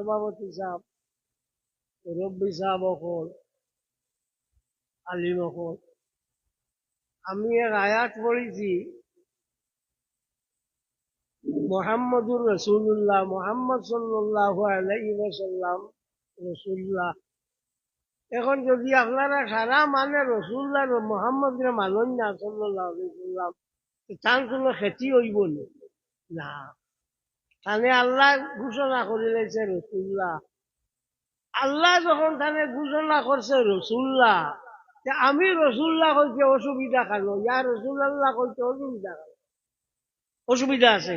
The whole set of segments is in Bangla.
সভাপতি সাহেব রব্বি সাহেব অকল আলিম অকল আমি এক আয়াত পড়েছি, মোহাম্মদুর রসুল্লাহ মোহাম্মদ সাল্লাহ আলাইসাল্লাম রসুল্লাহ এখন যদি আপনারা সারা মানে রসুল্লাহ মোহাম্মদ মানন না সাল্লাহ তার খেতি হইব না। তানে আল্লাহ ঘোষণা করে লেছে রসুল্লাহ। আল্লাহ যখন তানে ঘোষণা করছে রসুল্লাহ আমি রসুল্লাহ কইতে অসুবিধা কেন? ইয়া রসুল্লাহ কইতে অসুবিধা কেন? অসুবিধা আছে।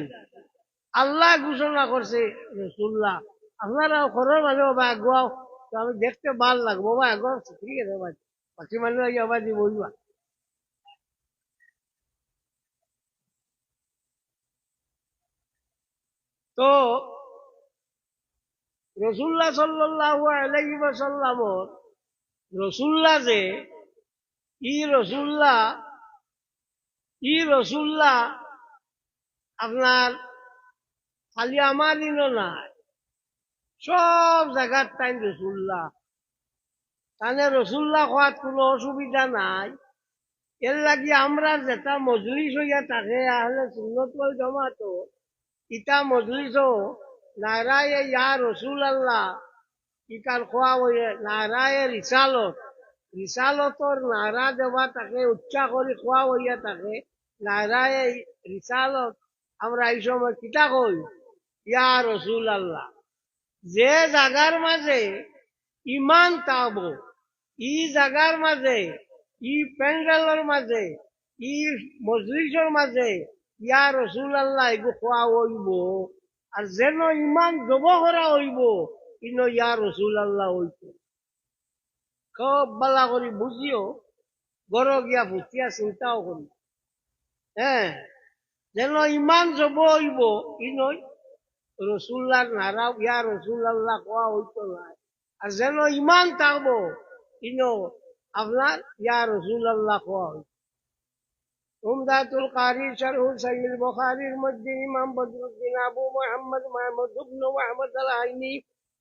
আল্লাহ ঘোষণা করছে রসুল্লাহ আপনারা ঘরের মানুষ বা আগুয়াও আমি দেখতে ভালো লাগবো। বা আগুয়াও ঠিক আছে বাকি মানুষ আবার দিব বলবা তো রসুল্লাহ সাল্লাহ আলাইহি সাল্লামর রসুল্লাহ যে, ই রসুল্লাহ ই রসুল্লাহ আপনার খালি আমার দিনও নাই। সব জায়গার টাইম রসুল্লাহ। তাহলে রসুল্লাহ হওয়ার কোনো অসুবিধা নাই। এর লাগি আমরা যেটা মজলিস হইয়া থাকে, আহলে সুন্নত জমাতো ইটা মজলিস নারায় ইয়া রসুল আল্লাহ। ইকার খোয়া হইয়ে নারায় রিসালত রিসালতর নারা দেওয়া তাকে, উচ্চা করে খোয়া হইয়া থাকে নারায় রিসালত আমরা এই সময় কিতা কই? ইয়া রসুল আল্লাহ। যে জাগার মাঝে ইমান তাব ই জাগার মাঝে ই প্যান্ডেলের মাঝে ই মজলিসের মাঝে ইয়া রসুল আল্লাহ এগু খোয়া হইব। আর যেন ইমান জব করা হইব, ইন ইয়া রসুল আল্লাহ হইত। খুব বালা করি, বুঝিও? গর গিয়া ভুতিয়া চিন্তাও করি। হ্যাঁ যেন ইমান জব হইব ইনই রসুল্লার নারা ইয়া রসুল আল্লাহ কোয়া হইতো নাই আর যেন ইমান থাকব, ইনো আপনার ইয়া রসুল আল্লাহ কোয়া হইত। উমদাতুল কারি শারহু সাইয়িদ বুখারীর মধ্যে ইমাম বদরুদ্দিন আবু মুহাম্মদ মাহমুদ ইবনে মুহাম্মদ আল আইনি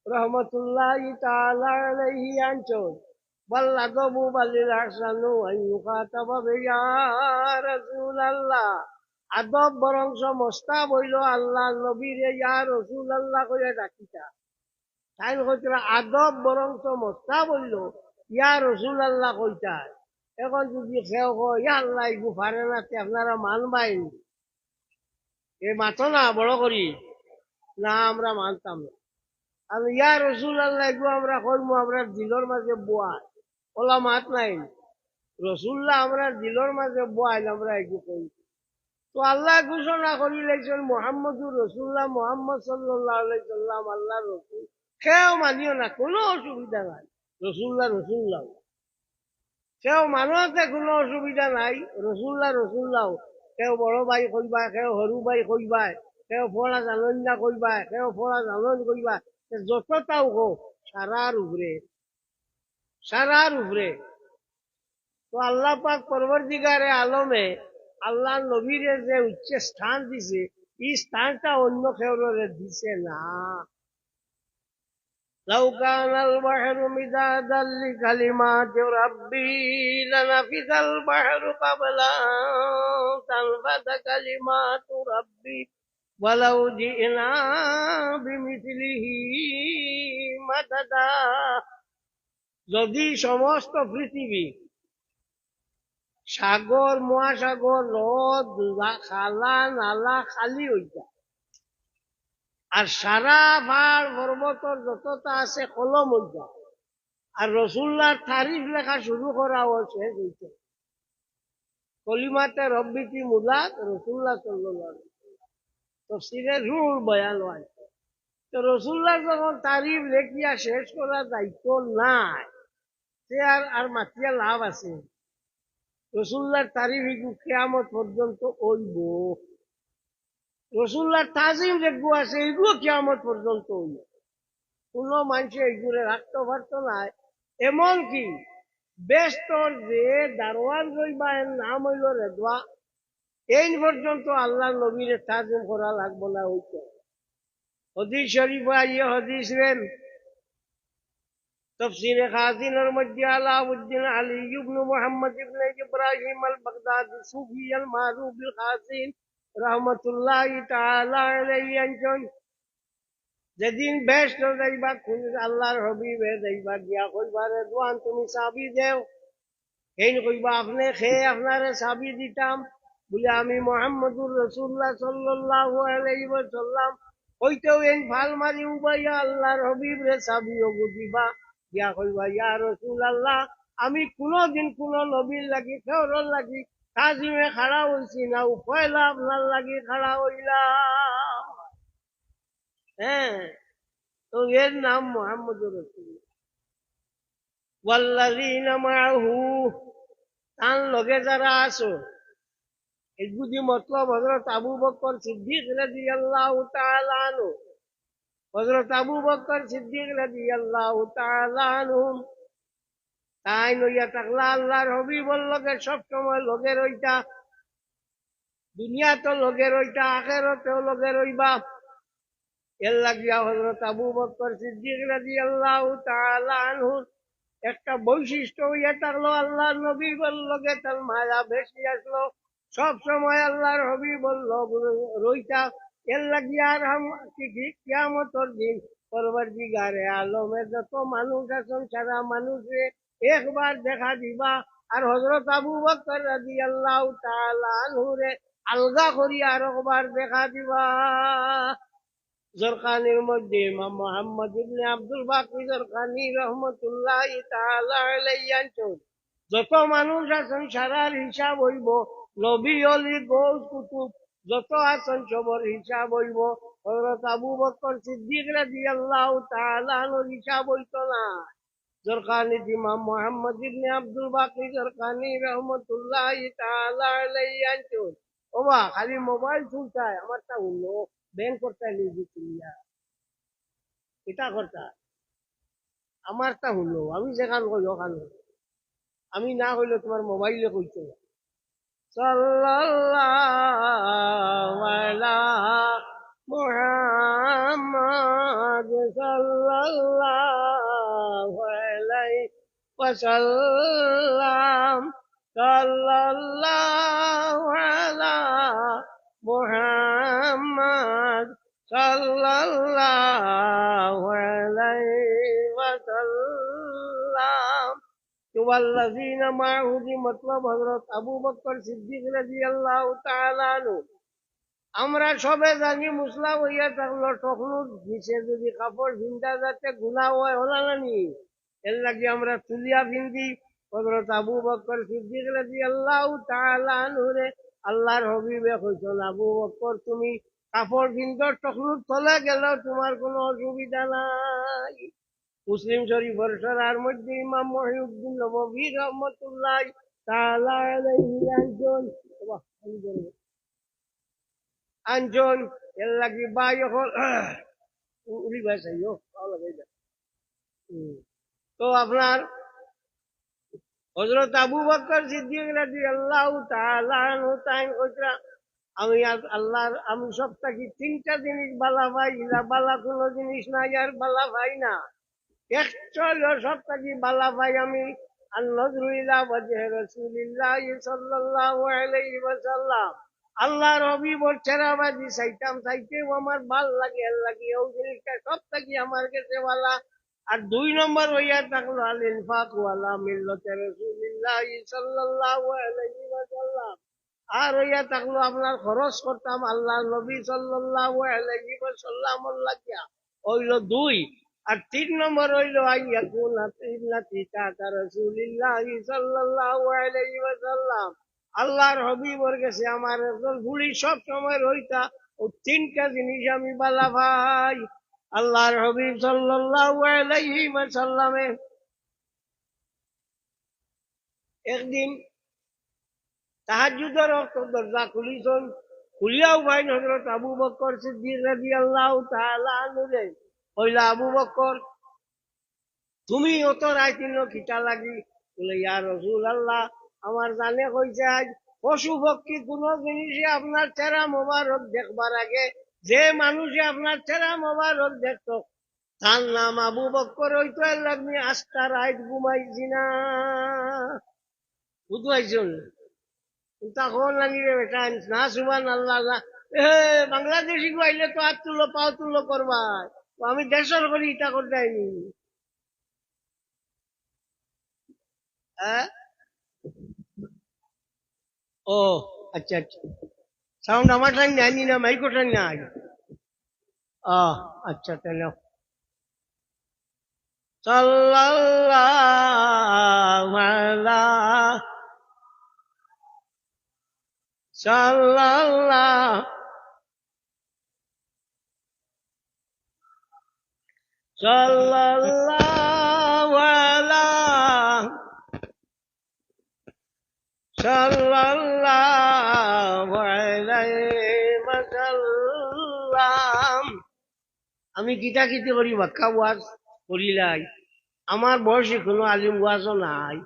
রহমাতুল্লাহি তাআলা আলাইহি আনচন বল আদবু বালিল আহসানু আন বিয়া রাসূলুল্লাহ আদব বরং মস্তা বইল আল্লাহ নবীরে ইয়া রসুল আল্লাহ করে ডাকিতা তাই কইতরা আদব বরং মস্তা বইল ইয়া রসুল আল্লাহ কইতা এখন যদি ইয়া আল্লাহ ইগু ফারে না আপনারা মানবাই এ মাতো না, বড় করি। না, আমরা মানতাম না। আর ইয়া রসুল আল্লাহ এগু আমরা কইমু, আমরা দিলর মাঝে বোয়া ওলা মাত নাই রসুল্লাহ, আমরা দিলর মাঝে বোয়াইল আমরা এগু কই তো আল্লাহ ঘোষণা করি লাইছেন মোহাম্মদুর রসুল্লাহ, মোহাম্মদ সাল্লাম আল্লাহ রসুল কেউ মানিও না, কোনো অসুবিধা নাই। রসুল্লাহ রসুল্লাহ। কেউ মানুষতে কোনো অসুবিধা নাই। রসুল্লাহ রসুল্লাহ কেউ বড় ভাই কইবা কেউ সরু ভাই কইবা কেউ ফলা জানন কইবা কেউ ফলা জানন কইবা যতটাও হোক সারার উপরে সারার উপরে তো আল্লাহ পাক পরবর্তীকারে আলমে আল্লাহ নবীরে যে উচ্চ স্থান দিছে এই স্থানটা অন্য কেউরে দিছে না। لو كان البحر مدادا لكلمات ربي لنفذ البحر قبل أن تنفذ كلمات ربي ولو جئنا بمثله مددا যদি সমস্ত পৃথিবী সাগর মহাসাগর হ্রদ খালা নালা খালি হয়ে যায় আর সারা পাহাড় পর্বতর যতটা আছে, কলম হয়ে আর রসুল্লার তারিফ লেখা শুরু করা হয়েছে হইতে কলিমাতে রব্বিতি মুলাক রসুল্লাহ সাল্লাহ তফসিরে রুল বয়ান হয়। তো রসুল্লাহ যখন তারিফ লেখিয়া শেষ করার দায়িত্ব নাই, সে আর আর মাতিয়া লাভ আছে। রসুল্লার তারিফ কেয়ামত পর্যন্ত ওইব রসুল্লার তাজিম যেগু আছে, এগুলো কেয়ামত পর্যন্ত হইব কোনো মানুষ এগুলো রাখতে পারতো না। এমন কি বেস্তর যে দারোয়ান এর নাম হইল রেদোয়া এই পর্যন্ত আল্লাহ নবীর তাজিম করা লাগবো না হইতে। হদিস শরীফ আইয়ে হদিস রেন তফসির খাজিনের মধ্যে আলাউদ্দিন আলী ইবনু মোহাম্মদ ইবনে ইব্রাহিম আল বাগদাদি সুফি আল মারুফ বিল খাসিন রহমতুল্লাহ আনজন। যেদিন বেস্ট যাইবা কোন আল্লাহর হবিবে গিয়া কইবারে দোয়ান তুমি চাবি দেও। এই কইবা, আপনি আপনারে চাবি দিতাম। বলে, আমি মোহাম্মদুর রসুল্লাহ ওয়াসাল্লাম। হইতেও ভালো মারি উবাইয়া, আল্লাহর হবিব রে চাবিও বুঝিবা গিয়া কইবা, ইয়া রসুল আল্লাহ আমি কোনদিন কোন নবীর লাগি কেউর লাগি তাজিমে খাড়া হইছি না উপায়লা আপনার লাগি খাড়া হইলাম। হ্যাঁ তো এর নাম মোহাম্মদুর রসুল্লাহ তার লগে যারা আছো এগুদি মতলব হজরত আবু বকর সিদ্দিক তাআলা আনহু। হজরত আবু বকর সিদ্দিক তাআলা আনহু তাই নইয়া থাকলা আল্লাহর হবিবর লগে সব সময় লগে রইতা। দুনিয়া তো লগে রইতা, আখেরতেও লগে রইবা। এর লাগিয়া আনহু একটা বৈশিষ্ট্য থাকল, আল্লাহর লগে তার মায়া বেশি আসলো। সব সময় আল্লাহর হবি বলল রইতা। এর লাগিয়া আর কিয়ামতর দিন পরবর্তীগারে আলমের যত মানুষ আছেন, সারা মানুষে একবার দেখা দিবা। আর হজরত আবু বকর রাদিয়াল্লাহু তাআলা আনহুরে আলগা করি আর একবার দেখা দিবা। জরকানির মধ্যে ইমাম মোহাম্মদ ইবনে আব্দুল বাকি জরকানি রহমতুল্লাহ তাআলা আলাইহি আনছেন যত মানুষ আছেন, সারার হিসাব হইব। নবী অলি গৌস কুতুব যত আছেন, সবর হিসাব হইব। হযরত আবু বকর সিদ্দিক রাদিয়াল্লাহু তাআলা হিসাব হইতো না। জরকানি ইমাম মোহাম্মদ ইবনে আব্দুল বাকি, জরকানি রহমতুল্লাহ তাআলা আলাইহি আনছেন ওবা খালি মোবাইল চুলতায় আমারটা হলো ব্যাংক করতে লিখি তুলিয়া এটা করতা। আমারটা হলো আমি যেখান কই ওখান আমি না হইলে তোমার মোবাইলে কইতে। সাল্লাল্লাহু আলা মুহাম্মাদ আলাইহি ওয়াসাল্লাম সাল্লাল্লাহু আলা মুহাম্মাদ সাল্লাল্লাহু আলাইহি ওয়াসাল্লাম والذين معه دي মতলব হযরত আবু বকর সিদ্দিক রাদিয়াল্লাহু তাআলা আনহু আমরা সবে জানি মুসলাম হইয়া থাকলো তখন নিচে যদি কাপড় ভিন্দা যাতে গুণা হয় হলা নানি এর লাগে আমরা তুলিয়া ভিন্দি হযরত আবু বকর সিদ্দিক রাদিয়াল্লাহু তাআলা আনহুরে আল্লাহর হবিবে কইছেন, আবু বকর, তুমি কাপড় ভিন্দর তখন তলে গেলেও তোমার কোনো অসুবিধা নাই। মুসলিম শরীফের সরার মধ্যে ইমাম মহিউদ্দিন নবী রহমতুল্লাহ তাআলা আলাইহি আমি আনজন, এর লাগি বাই হল উড়ি ভাষাই ও, ভালো লাগে। তো আপনার হজরত আবু বকর কইরা আমি আল্লাহর, আমি সব থাকি তিনটা জিনিস বালা ইলা বালা কোনো জিনিস নাই আর বালা পাই না। একটা হলো সব থাকি বালা পাই আমি? চাইতাম চাইতেও আমার ভালো লাগে লাগে ওই জিনিসটা সব থাকি আমার কাছে বালা? আর দুই নম্বর হইয়া থাকল, আল ইনফাক ওয়ালা মিল্লাতে রাসূলিল্লাহ সাল্লাল্লাহু আলাইহি ওয়াসাল্লাম। আর হইয়া থাকল, আপনার খরচ করতাম আল্লাহ নবী সাল্লাল্লাহু আলাইহি ওয়াসাল্লাম লাগিয়া। হইল দুই। আর তিন নম্বর হইল আইয়া কুন ইবনাতি তাতা রাসূলিল্লাহ সাল্লাল্লাহু আলাইহি ওয়াসাল্লাম। আল্লাহর হবিবর কাছে আমার একজন বুড়ি সব সময় রইতা। ও তিনটা জিনিস আমি বালা ভাই। আল্লাহর হবিব সাল্লাল্লাহু আলাইহি ওয়াসাল্লামে একদিন তাহাজ্জুদের রক্ত দরজা খুলিছেন, খুলিয়াও ভাই হজরত আবু বকর সিদ্দিক রাদিয়াল্লাহু তাআলা আনহু কইলা, আবু বকর, তুমি অত রাইতিন খিটা লাগি? বলে, ইয়া রসুল আল্লাহ আমার জানে কইছে আজ পশু পক্ষী কোন জিনিসে আপনার চেহারা মোবারক দেখবার আগে যে মানুষে আপনার ছেড়া মোবারক দেখতো তার নাম আবু বক্কর হইতো লাগনি আস্তা রাইত ঘুমাইছি না। বুঝবাইছুন তখন লাগি রে বেটা? না সুবান আল্লাহ না। এ, বাংলাদেশি গাইলে তো হাত তুলো, পাও তুলো করবা আমি দেশের করি ইটা করতে আইনি। হ্যাঁ? ও আচ্ছা আচ্ছা। সাউন্ড আমার টাইম নেয়নি না মাইকো টাইম নাই ও আচ্ছা তাহলে সাল্লাল্লাহু আলা সাল্লাল্লাহু সাল্লাল্লাহু আলা আমি কিতা কিতে করি বাক্কা ওয়াজ করিলাই আমার বয়সে কোনো আলিম ওয়াজও নাই।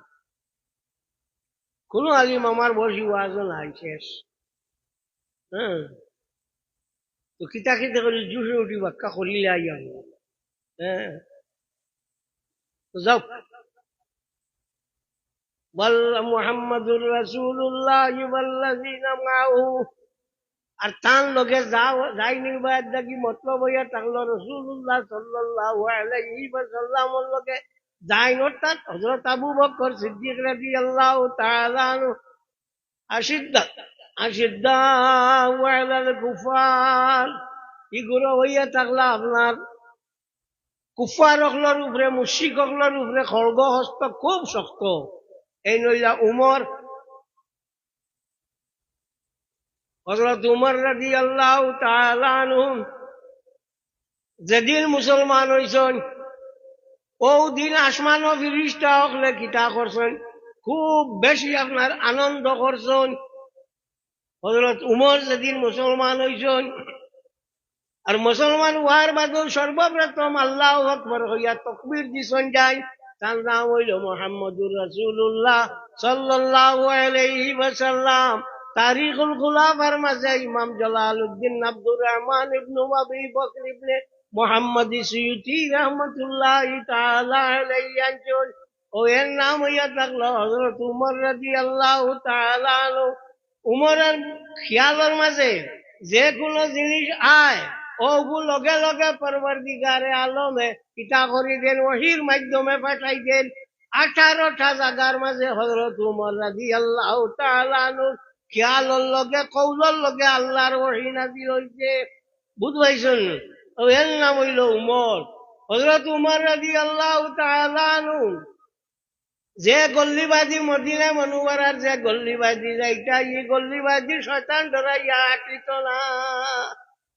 কোনো আলিম আমার বয়সী ওয়াজও নাই, শেষ। হ্যাঁ। তো কিতা কিতে করি, জুসে উঠি বাক্কা করিলাই আমি। হ্যাঁ। যাও। মুহাম্মদুর মাআহু আর তান লগে যাও, যাই নির্বাদ দেখি, মতলব হইয়া থাকল রসুল্লাহ সাল্লাল্লাহু আলাইহি ওয়াসাল্লামর লগে যাই অর্থাৎ হযরত আবু বকর সিদ্দিক রাদিয়াল্লাহু তাআলা আনহু। আশিদ্দা আশিদ্দা ওয়ালাল কুফার। ইগুলো হইয়া থাকলা আপনার? কুফার অকলর উপরে মুশিক অকলর উপরে খড়গ হস্ত খুব শক্ত। এই নইলা উমর। হজরত উমর রাজি আল্লাহ যেদিন মুসলমান হইছেন ও দিন আসমান ফিরিস্তা হকলে কিতা করছেন? খুব বেশি আপনার আনন্দ করছেন। হজরত উমর যেদিন মুসলমান হইছেন, আর মুসলমান হওয়ার বাদে সর্বপ্রথম আল্লাহ আকবর হইয়া তকবির দিছেন যায় তার নাম হইল মোহাম্মদুর রাসূলুল্লাহ সাল্লাল্লাহু আলাইহি তারিখুল খুলাফার মাঝে ইমাম Jalaluddin Abdur Rahman ibnu Abi Bakr ibne Muhammad Suyuti রহমতুল্লাহ তাআলা ও এর নাম হইয়া থাকল উমর উমরের খেয়ালের মাঝে যে কোনো জিনিস আয় ওগু লগে লগে পরবর্তীকারে আলমে ইটা করি দেন ওহির মাধ্যমে পাঠাই দেন। আঠারোটা জায়গার মাঝে হজরত উমর রাজি আল্লাহ তালানুর খেয়ালর লগে কৌলর লগে আল্লাহর ওহি নাজিল হইছে বুঝবাইছেন এর নাম হইল উমর হজরত উমর রাজি আল্লাহ তালানু যে গল্লিবাজি মদিনা মনুয়ারার যে গল্লিবাজি যাইটা ই গল্লিবাজি শয়তান ধরাইয়া আটিত না।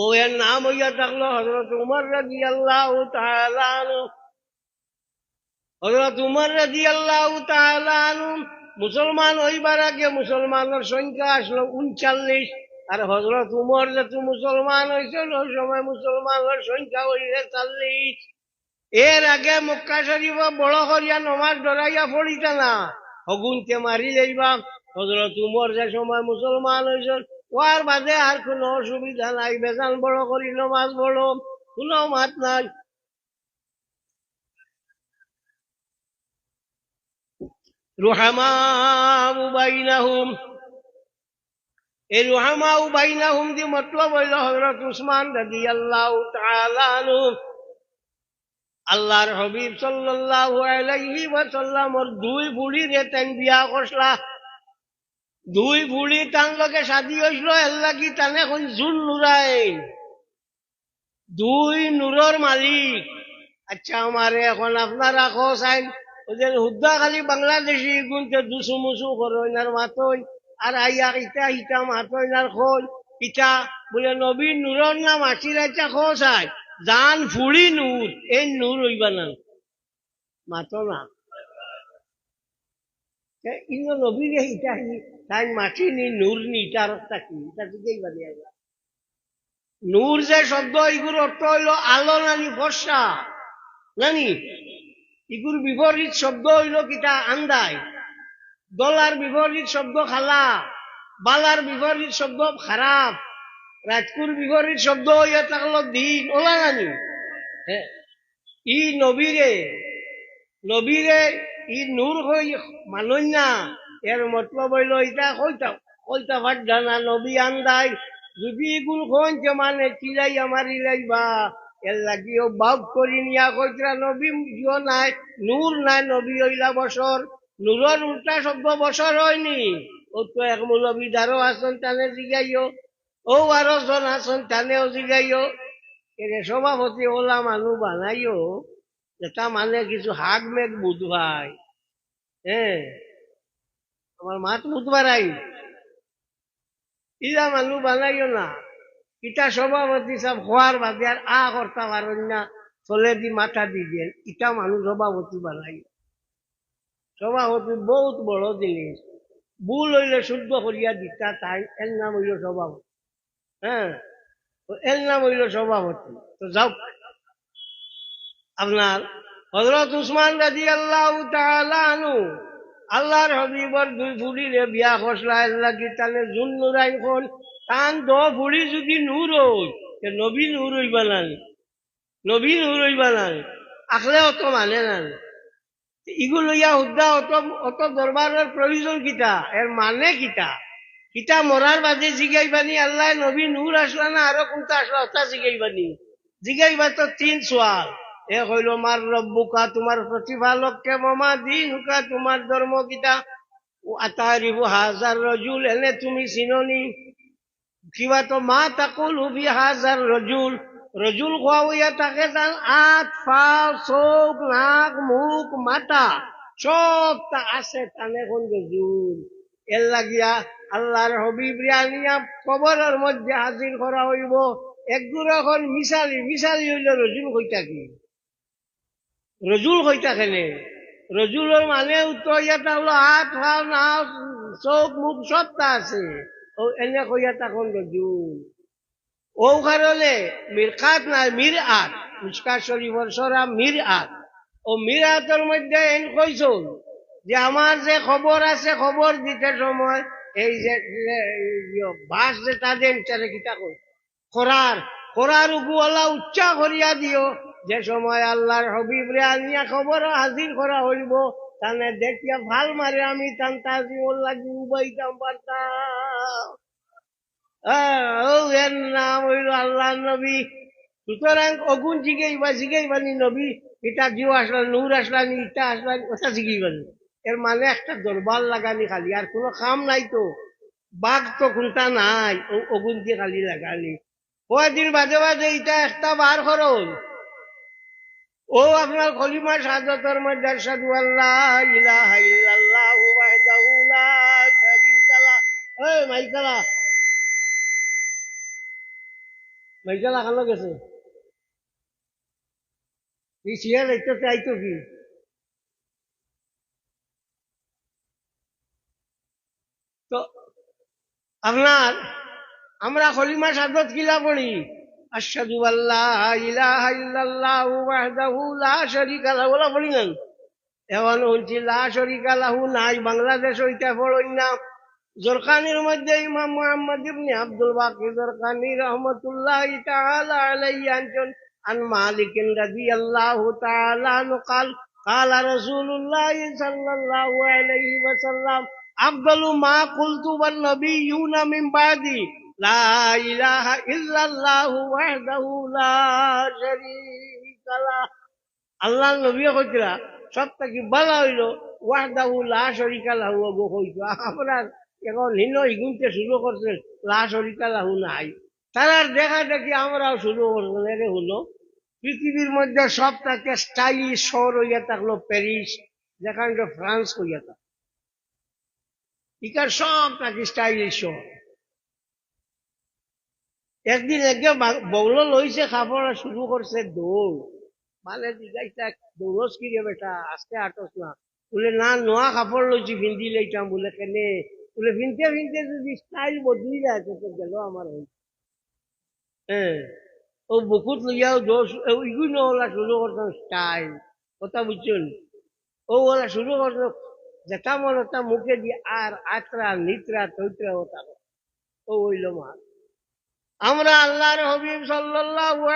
ও এর নাম হইয়া থাকল হজরত উমর রাজি আল্লাহ হজরত উমর রাজি আল্লাহ মুসলমান হইবার আগে মুসলমানের সংখ্যা আসলো উনচাল্লিশ, আর হজরত উমর যেহেতু মুসলমান হয়েছিল ওই সময় মুসলমানের সংখ্যা হইলে চাল্লিশ। এর আগে মক্কা শরীফ বড় করিয়া নমাজ ডরাইয়া পড়িতা না, হগুনকে মারি যাইবা হজরত উমর যে সময় মুসলমান হয়েছিল ওয়ার বাদে আর কোনো অসুবিধা নাই বেজান বড় করি, নমাজ বড় কোনো মাত নাই। বাইনাহুম, এই বাইনাহুম দি মতলব হইল উসমান আল্লাহর সাল্লাল্লাহু আলাইহি ওয়াসাল্লামর দুই বুড়ি রে তেন বিয়া করছলা দুই বুড়ি তান লগে শাদি হইছিল, এর লাগি তানে এখন জুল নুরাইন দুই নূরর মালিক। আচ্ছা আমারে এখন আপনারা খোঁজ ওদের হুদ্দা খালি বাংলাদেশি গুনতে দুসু মুসু করইনার মাতই। আর আইয়া ইটা ইটা মাতইনার খোঁজ ইটা বলে, নবী নূরর নাম আসির একটা খোঁজ আয় জান ফুড়ি নূর এই নূর হইবা না। মাতো না। ইনো নবীরে ইটা তাই মাটি নি নূর নি ইটার অর্থা কি? ইটা দিকেই বাড়ি আইবা নূর যে শব্দ এগুলোর অর্থ হইল আলো নানি ফর্সা জানি? এগুর বিপরীত শব্দ হইল কিটা আন্দায় দলার বিপরীত শব্দ খালা, বালার বিপরীত শব্দ খারাপ, রাজকুর বিপরীত শব্দ হইয়া থাকল দিন, ওলা জানি? হ্যাঁ ই নবীরে নবীরে ই নূর হই মানুষ না এর মতলব হইল ইটা কইতা কইতা ভাট জানা নবী আন্দাই, যদি এগুলো কইছে মানে চিলাই আমার ইলাইবা এর লাগিও বাপ করি নিয়া কইতরা নবী জিও নাই, নূর নাই নবী হইলা বছর, নূরের উল্টা শব্দ বছর হয়নি, ও তো এক মূলবিদারও আসন টানে জিগাইও, ও আরও জন আসন টানেও জিগাইও, এরে সভাপতি ওলা মানুষ বানাইও, যেটা মানে কিছু হাগ মেঘ বুধবাই হ্যাঁ। আমার মাত বুধবার আই ইরা মানুষ বানাইও না। ইটা সভাপতি সব হওয়ার বাদে আর আ কর্তা পারেন না চলে দি মাথা দি দিয়ে। ইটা মানুষ সভাপতি বানাই। সভাপতি বহুত বড় জিনিস ভুল হইলে শুদ্ধ করিয়া দিতা তাই এর নাম হইল সভাপতি হ্যাঁ তো এর নাম হইল সভাপতি তো যাও আপনার হজরত উসমান রাজি আল্লাহ আনু আল্লাহর হবিবর দুই ফুড়িরে বিয়া খসলা আল্লাহ গীতানে জুন নুরাইন খন তান দ ফুড়ি যদি নূর হই তে নবী নূর হইবা না নবী নূর হইবা না আখলে অত মানে না ইগুলো ইয়া হুদ্দা অত অত দরবারের প্রয়োজন কিতা? এর মানে কিতা? কিতা মরার বাদে জিগাইবানি? আল্লাহ নবী নূর আসলা না? আরও কোনটা আসলা? ওটা জিগাইবানি। জিগাইবা তো তিন সোয়াল। এ হইল মার রব্বুকা, তোমার প্রতিপালককে মামা দিন হুকা তোমার ধর্ম কিতা আতারিবু হাজার রজুল, এনে তুমি চিননি। কিবা তো মা তাকুল হুবি হাজার রজুল। রজুল খোয়া তাকে তার আট পা চোখ নাক, মুখ, মাথা সব তা আছে তানে কোন রজুল এর লাগিয়া আল্লাহর হবিব আনিয়া কবরের মধ্যে হাজির করা হইব। একদূর এখন মিশালি মিশালি হইল রজুল কইতা কি রজুল কইতা কেনে রজুলের মানে উত্তর ইয়াটা হলো হাত পা নাক, চোখ, মুখ সবটা আছে। ও এনে কইয়া তখন রজুল ও কারণে মিরকাত নাই মির আত মুস্কা শরীফর সরা মির আত ও মির আতের মধ্যে এন কইছুন যে আমার যে খবর আছে খবর দিতে সময়, এই যে বাস যে তাদের কিতা কই করার করার উগুয়ালা উচ্চা করিয়া দিও যে সময় আল্লাহর হবিব রে আনিয়া খবর হাজির করা হইব, তানে দেখিয়া ভালো মারে আমি তান তাজি ওর লাগি উবাইতাম পারতাম এর নাম হইল আল্লাহ নবী। সুতরাং অগুন জিগাইবা, জিগাইবানি নবী, এটা জিও নূর ইটা আসলানি, ওটা জিগাইবানি। এর মানে একটা দরবার লাগানি খালি, আর কোনো কাম নাই তো। বাঘ তো নাই অগুন দিয়ে খালি লাগানি কয়দিন বাদে বাদে এটা একটা বার খরচ। ও আপনার খলিমা সাদতর মধ্যে সাধু আল্লাহ ইলাহা ইল্লাল্লাহু ওয়াহদাহু লা শারীকা লা। এই মাইকালা। মাইকালা খালো গেছে। এই শিয়াল এটা চাইতো কি? তো, আপনার, আমরা খলিমা সাদত কিলা পড়ি? আশহাদু আল্লাহ ইলাহা ইল্লাল্লাহু ওয়াহদাহু লা শারীকা লাহু বলা পড়ি না এখন হচ্ছে লা শারীকা লাহু নাই বাংলাদেশ ওইটা পড়ই না জরকানির মধ্যে ইমাম মুহাম্মদ ইবনে আব্দুল বাকি জরকানি রহমতুল্লাহ তাআলা আলাইহি আনজন عن مالك رضي الله تعالى عنه قال قال رسول الله صلى الله عليه وسلم أفضل ما قلت والنبيون من بعدي لا إله إلا الله وحده لا شريك له আল্লাহ নবী কইতরা বলা হইল লা শরীকা লাহু। আপনার এখন হিন্ন শুরু করছে, লা শরীকা লাহু নাই। তারার দেখা দেখি আমরাও শুরু করব রে হলো। পৃথিবীর মধ্যে সব তাকে স্টাইলিশ শহর হইয়া থাকল প্যারিস যেখানটা ফ্রান্স হইয়া থাকল ইকার সব তাকে স্টাইলিশ শহর। একদিন একে বৌল লইছে খাবার শুরু করছে দৌড় মানে জিগাইছে দৌড়স কি রে বেটা, আজকে আটস না বলে, না নোয়া কাপড় লইছি ফিন্দি লইতাম বলে, কেনে? বলে ফিনতে ফিনতে যদি স্টাইল বদলি যায় তো গেল আমার হই হ্যাঁ ও বুকুত লইয়াও দোষ ইগুলো ওলা শুরু করতাম স্টাইল কথা বুঝছেন ও ওলা শুরু করতো যেটা মনে মুখে দিয়ে আর আত্রা নিত্রা তৈত্রা হতাম ও হইল মা আমরা আল্লাহর হবিব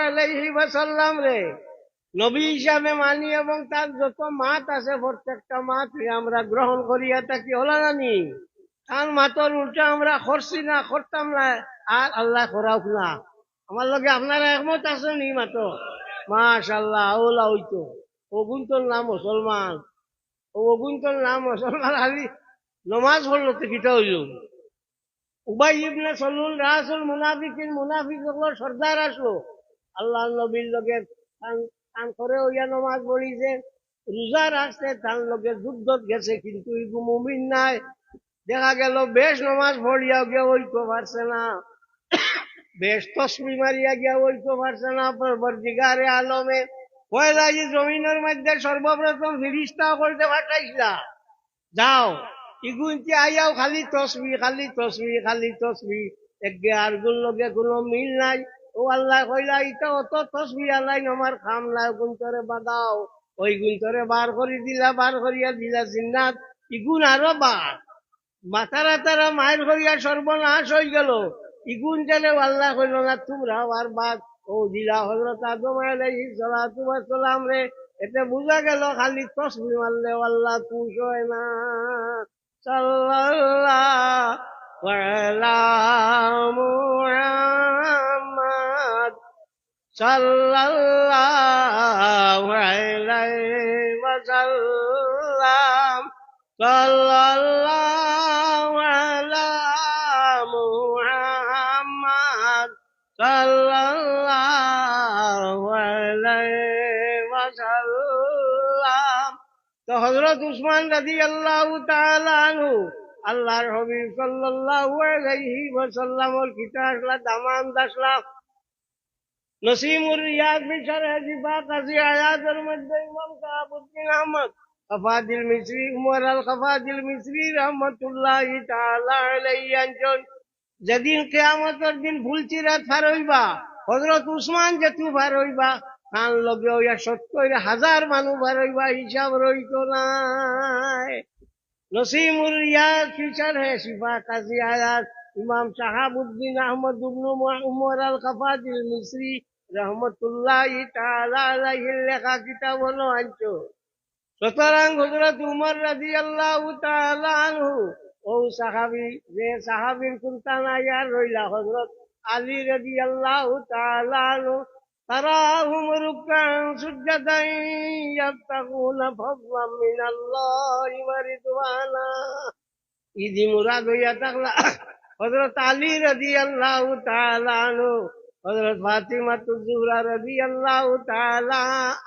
আলাইহি রে, নবী হিসাবে মানি এবং তার যত মাত আছে, প্রত্যেকটা মাত আমরা গ্রহণ করিয়া থাকি, হলো জানি তার মাতর উল্টা আমরা করছি না, খরতাম না, আর আল্লাহ করাও না। আমার লগে আপনারা একমত আছে নি মাত মাশাল্লাহ ওলা হইতো। অগুন্তর নাম মুসলমান। অগুন্তর নাম মুসলমান আলি, নমাজ পড়ল তো কিটা হইল। উবাই ইবনে সলুল, রাসুল মুনাফিক সর্দার আসলো। আল্লাহ নবীর লগে কান করে ওইয়া নমাজ পড়িছে। রোজা রাখছে, তার লগে যুদ্ধত গেছে, কিন্তু মুমিন নাই। দেখা গেল, বেশ নমাজ পড়িয়া গিয়া ওইতে পারছে না। বেশ তসমি মারিয়া গিয়া ওইতে পারছে না, পরবর্তীকারে আলমে পয়লা যে জমিনের মধ্যে সর্বপ্রথম ফিরিস্তা করতে পাঠাইছিলা। যাও। ইগুনটি আইয়াও খালি তসবি খালি তসবি খালি তসবি। একে আর গুণ লগে কোনো মিল নাই। ও আল্লাহ কইলা ইটা অত তসবি আল্লাহ আমার খাম নাই। গুন্তরে বাদাও ওই গুন্তরে বার করে দিলা, বার করিয়া দিলা জিন্নাত। ইগুন আরও বার। মাতারা তারা মায়ের করিয়া সর্বনাশ হয়ে গেল। ইগুন জানে আল্লাহ কইল, না, তোমরা আর বাদ। ও দিলা হজরত আদম আলাইহিস সালাতু ওয়াস সালাম রে। এতে বোঝা গেল, খালি তসবি মারলে আল্লাহ খুশ হয় না। সাল্লাল্লাহু আলা মুহাম্মদ সাল্লাল্লাহু আলাইহি ওয়াসাল্লাম। সাল্লাল্লাহু তো হযরত উসমান রাদিয়াল্লাহু আল্লাহ আনহু, আল্লাহর হাবিব ওয়াসাল্লামের কিতাব আসলা দামান দাসলা। নসিমুর রিয়াদ বিশার হাজিবা কাজী আয়াতের মধ্যে ইমাম কাবুদ্দিন আহমদ খফাদিল মিসরি, উমর আল খফাদিল মিসরি রহমতুল্লাহ যেদিন কেয়ামতের দিন ফুলচিরাত ফার হইবা হজরত উসমান যেতু ফার হইবা কান লগে হইয়া সত্তর হাজার মানুষ হইবা হিসাব রইত নাই। নসিমুর রিয়াদ ফিচার হে শিফা কাজী আয়াত, ইমাম শাহাবুদ্দিন আহমদ ইবনু উমর আল খফাদিল মিসরি রহমতুল্লাহ তাআলা আলাইহির লেখা কিতাব হলো আনছো। সুতরাং হযরত উমর রাদিয়াল্লাহু তাআলা আনহু, ও সাহাবী, যে সাহাবীর রইলা, হযরত আলী রাদিয়াল্লাহু তাআলা আনহু তারাহুম রুকান সুজ্জাদান ইয়াবতাগুনা ফাদলাম মিনাল্লাহি ওয়া রিদওয়ানা ইদি মুরাদ হইয়া থাকলা হযরত আলী রাদিয়াল্লাহু তাআলা আনহু হযরত ফাতিমা তুজুরা রাদিয়াল্লাহু তাআলা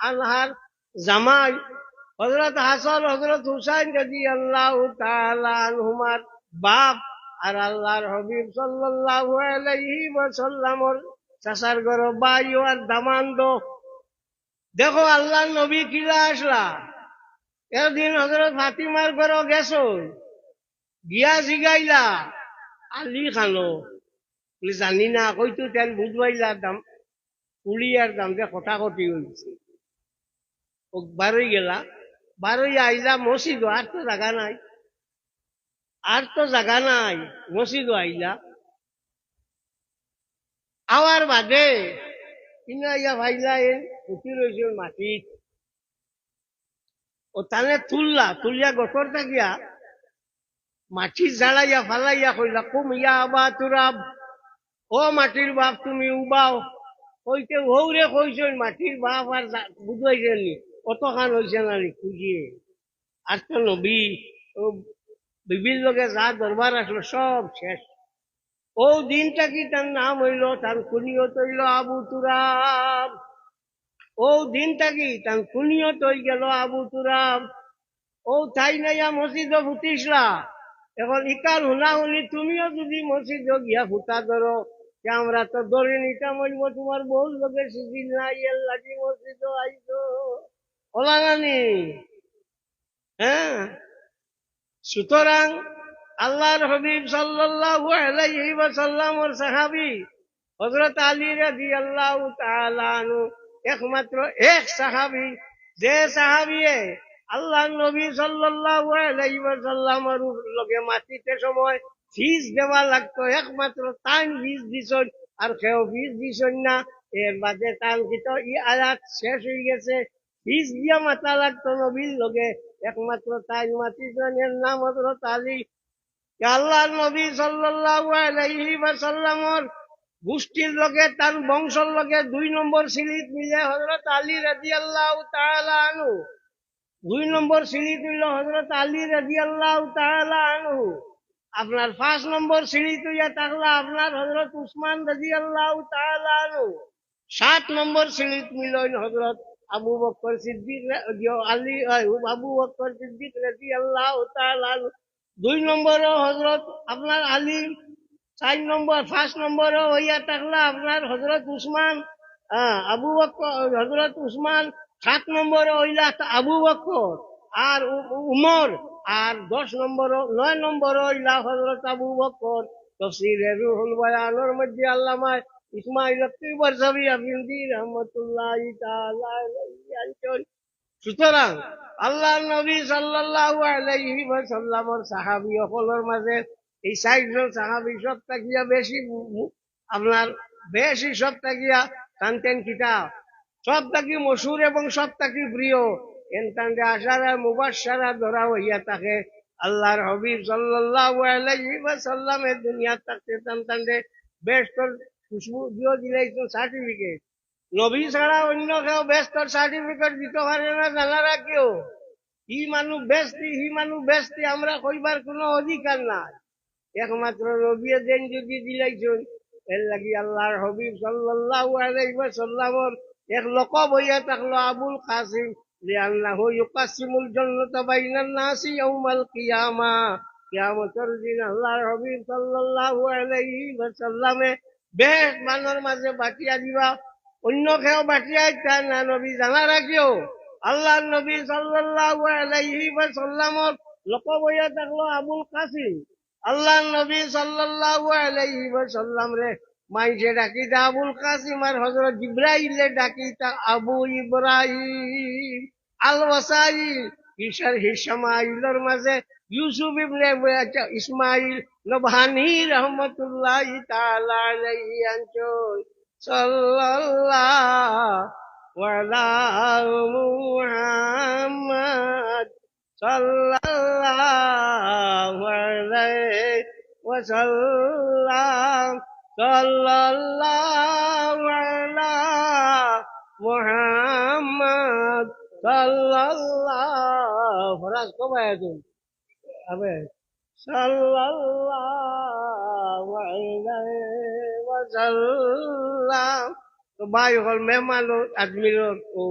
আনহার জামাই হজরত হাসান হজরত হুসাইন রাজি আল্লাহ আনহুমার বাপ আর আল্লাহর হবিব সাল্লাল্লাহু আলাইহি ওয়াসাল্লামর চাচার ঘর বাই আর দামান্দ দেখো আল্লাহ নবী কিলা আসলা। এদিন হজরত ফাতিমার ঘর গেছো। গিয়া জিগাইলা। আলি খানো জানি না, কইতো তেল বুঝবাইলা দাম। পুলিয়ার দাম যে কটাকটি হয়েছে বারোই গেলা। বারোই আইলা মসজিদ আর তো জাগা নাই। আর তো জায়গা নাই মসজিদ আইলা আওয়ার বাদে ইয়া ভাইলা এ রয়েছে মাটিত। ও তানে তুললা, তুলিয়া গটর থাকিয়া মাটি জ্বালাইয়া ফালাইয়া কইলা, কুম ইয়া ও মাটির বাপ তুমি উবাও। কইতে হৌরে কইছেন মাটির বাপ আর বুঝাইছেন নি কতখান হয়েছে না খুঁজিয়ে আর তো নবী, ও বিভিন্ন লোকের যা দরবার আসলো সব শেষ। ও দিনটা কি তার নাম হইল? তার কুনিয়ত হইল আবু তুরাব। ও দিনটা কি তার কুনিয়ত হই গেল আবু তুরাব। ও তাই নাইয়া মসজিদ ফুটিসলা। এখন ইকাল হুনা হুনি, তুমিও যদি মসজিদ গিয়া ফুটা ধরো, যে আমরা তো ধরে নিতাম হইব তোমার বহু লোকের সুদিন নাই আল্লাহি মসজিদ আইতো ওলাগানি হ্যাঁ? সুতরাং আল্লাহর হবিব সাল্লাল্লাহু আলাইহি ওয়াসাল্লামর সাহাবী হযরত আলী তাআলা আনহু একমাত্র এক সাহাবী। যে সাহাবিয়ে আল্লাহ নবী সাল্লাল্লাহু আলাইহি লগে মাটিতে সময় ফিস দেওয়া লাগতো, একমাত্র তাই ফিস দিছন আর কেউ ফিস দিছন না। এর বাদে তান ই আয়াত শেষ হয়ে গেছে। ফিস দিয়া মাথা লাগতো নবীর লগে। একমাত্র তাই মাতিছেন এর নাম হযরত আলী। আল্লাহ নবী ওয়াসাল্লামর গোষ্ঠীর লগে তার বংশর লগে দুই নম্বর সিলিত মিলে হযরত আলী রাদিয়াল্লাহু তাআলা আনহু। দুই নম্বর সিঁড়ি তুইল হজরত আলী রাজি আল্লাহ আনহু। আপনার পাঁচ নম্বর সিঁড়ি তুইয়া থাকলা আপনার হজরত উসমান রাজি আল্লাহ আনহু। সাত নম্বর সিঁড়ি মিলন হজরত আবু বকর সিদ্দিক আলী আবু বকর সিদ্দিক রাজি আল্লাহ আনহু। দুই নম্বর হজরত আপনার আলী চার নম্বর পাঁচ নম্বর হইয়া থাকলা আপনার হজরত উসমান আহ, আবু বকর হজরত উসমান সাত নম্বর হইলা আবু বকর আর উমর আর দশ নম্বর নয় নম্বর হইলা হজরত আবু বকর তফসিরে রুহুল বয়ানোর মধ্যে আল্লামা ইসমাইল আকবর সাবি আবিন্দি রহমতুল্লাহ। সুতরাং আল্লাহ নবী সাল্লাল্লাহু আলাইহি ওয়াসাল্লামর সাহাবী সকলের মাঝে এই চারজন সাহাবী সব থাকিয়া বেশি আপনার বেশি সব থাকিয়া টানতেন কিতাব সব থাকি মশুর এবং সব থাকি প্রিয়? এনতান্ডে আশারা মুবাসারা ধরা হইয়া থাকে। আল্লাহর হবিব সাল্লাল্লাহু আলাইহি ওয়াসাল্লামের দুনিয়া থাকতে তান্তান্ডে বেস্ট খুশবু দিও দিলাইছো সার্টিফিকেট নবী ছাড়া অন্য কেউ বেস্টর সার্টিফিকেট দিতে পারে না জানারা কেউ ই মানুষ বেস্তি হি মানুষ বেস্তি আমরা কইবার কোনো অধিকার নাই। একমাত্র নবী দেন যদি দিলাইছুন এর লাগি আল্লাহর হবিব সাল্লাল্লাহু আলাইহি ওয়াসাল্লামর এক লকব হইয়া থাকল আবুল কাসিম, লিআন্নাহু ইউকাসিমুল জান্নাতা বাইনান নাসি ইয়াউমাল কিয়ামা। কিয়ামতের দিন আল্লাহর হবিব সাল্লাল্লাহু আলাইহি ওয়াসাল্লামে বেশ মানর মাঝে বাটিয়া দিবা। অন্য কেউ বাটিয়া ইচ্ছা না নবী, জানা রাখিও। আল্লাহ নবী সাল্লাল্লাহু লকব হইয়া থাকল আবুল কাসিম। আল্লাহ নবী সাল্লাল্লাহু আলাইহি ওয়াসাল্লাম রে মাইসে ডাকিতা আবুল কাসিম আর হযরত জিব্রাইলে ডাকিতা আবু ইব্রাহিম আল ওয়াসাই ঈশার হিসমাইলের মাঝে ইউসুফ ইবনে ইসমাইল নবহানি রহমতুল্লাহ তাআলা আলাইহি আনচল সাল্লাল্লাহু আলা মুহাম্মদ সাল্লাল্লাহু আলাইহি ওয়াসাল্লাম সাল্লাল্লাহু আলা মুহাম্মদ সাল্লাল্লাহু ফরাজ কবে তুমি আবে সাল্লাল্লাহু আলাইহি ওয়াসাল্লাম তো ভাই হল মেহমান আজমির ও